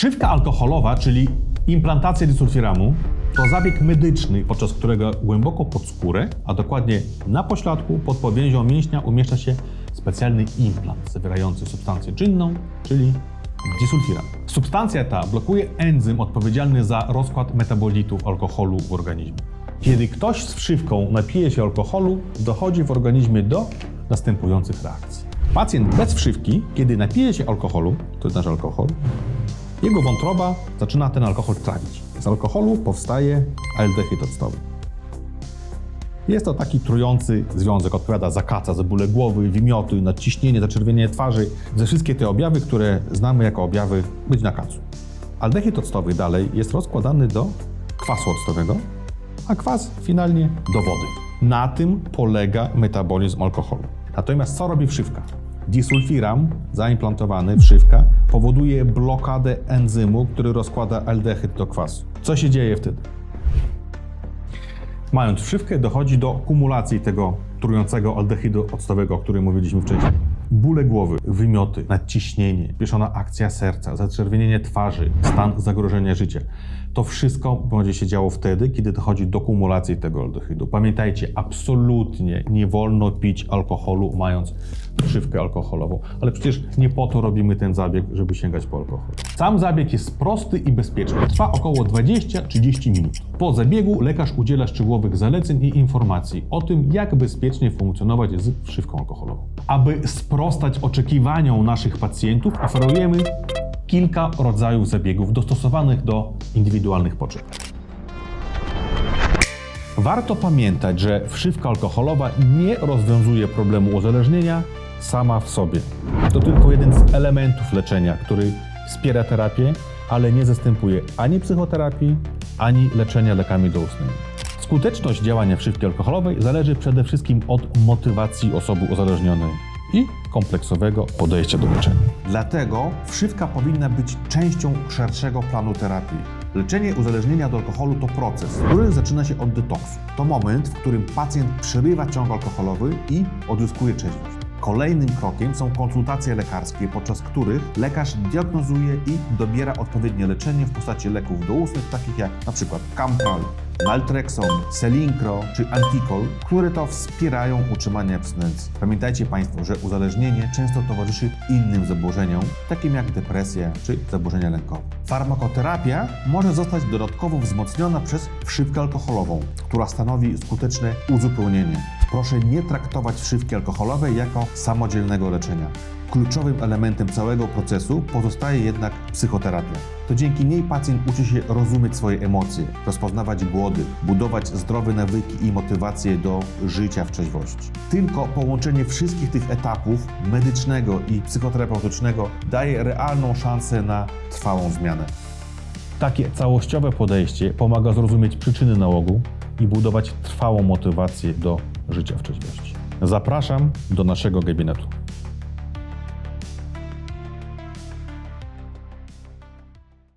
Wszywka alkoholowa, czyli implantacja disulfiramu, to zabieg medyczny, podczas którego głęboko pod skórę, a dokładnie na pośladku pod powięzią mięśnia umieszcza się specjalny implant zawierający substancję czynną, czyli disulfiram. Substancja ta blokuje enzym odpowiedzialny za rozkład metabolitów alkoholu w organizmie. Kiedy ktoś z wszywką napije się alkoholu, dochodzi w organizmie do następujących reakcji. Pacjent bez wszywki, kiedy napije się alkoholu, to jest nasz alkohol, jego wątroba zaczyna ten alkohol trawić. Z alkoholu powstaje aldehyd octowy. Jest to taki trujący związek, odpowiada za kaca, za bóle głowy, wymioty, nadciśnienie, zaczerwienienie twarzy, ze wszystkie te objawy, które znamy jako objawy być na kacu. Aldehyd octowy dalej jest rozkładany do kwasu octowego, a kwas finalnie do wody. Na tym polega metabolizm alkoholu. Natomiast co robi wszywka? Disulfiram zaimplantowany, wszywka, powoduje blokadę enzymu, który rozkłada aldehyd do kwasu. Co się dzieje wtedy? Mając wszywkę, dochodzi do kumulacji tego trującego aldehydu octowego, o którym mówiliśmy wcześniej. Bóle głowy, wymioty, nadciśnienie, pieszona akcja serca, zaczerwienienie twarzy, stan zagrożenia życia. To wszystko będzie się działo wtedy, kiedy dochodzi do kumulacji tego aldehydu. Pamiętajcie, absolutnie nie wolno pić alkoholu, mając wszywkę alkoholową. Ale przecież nie po to robimy ten zabieg, żeby sięgać po alkohol. Sam zabieg jest prosty i bezpieczny. Trwa około 20-30 minut. Po zabiegu lekarz udziela szczegółowych zaleceń i informacji o tym, jak bezpiecznie funkcjonować z wszywką alkoholową. Aby sprostać oczekiwaniom naszych pacjentów, oferujemy kilka rodzajów zabiegów dostosowanych do indywidualnych potrzeb. Warto pamiętać, że wszywka alkoholowa nie rozwiązuje problemu uzależnienia sama w sobie. To tylko jeden z elementów leczenia, który wspiera terapię, ale nie zastępuje ani psychoterapii, ani leczenia lekami doustnymi. Skuteczność działania wszywki alkoholowej zależy przede wszystkim od motywacji osoby uzależnionej i kompleksowego podejścia do leczenia. Dlatego wszywka powinna być częścią szerszego planu terapii. Leczenie uzależnienia od alkoholu to proces, który zaczyna się od detoksu. To moment, w którym pacjent przerywa ciąg alkoholowy i odzyskuje trzeźwość. Kolejnym krokiem są konsultacje lekarskie, podczas których lekarz diagnozuje i dobiera odpowiednie leczenie w postaci leków doustnych, takich jak np. Campral, Naltrexon, Selincro czy Anticol, które to wspierają utrzymanie abstynencji. Pamiętajcie Państwo, że uzależnienie często towarzyszy innym zaburzeniom, takim jak depresja czy zaburzenia lękowe. Farmakoterapia może zostać dodatkowo wzmocniona przez wszywkę alkoholową, która stanowi skuteczne uzupełnienie. Proszę nie traktować wszywki alkoholowej jako samodzielnego leczenia. Kluczowym elementem całego procesu pozostaje jednak psychoterapia. To dzięki niej pacjent uczy się rozumieć swoje emocje, rozpoznawać głody, budować zdrowe nawyki i motywacje do życia w trzeźwości. Tylko połączenie wszystkich tych etapów medycznego i psychoterapeutycznego daje realną szansę na trwałą zmianę. Takie całościowe podejście pomaga zrozumieć przyczyny nałogu i budować trwałą motywację do życia w trzeźwości. Zapraszam do naszego gabinetu.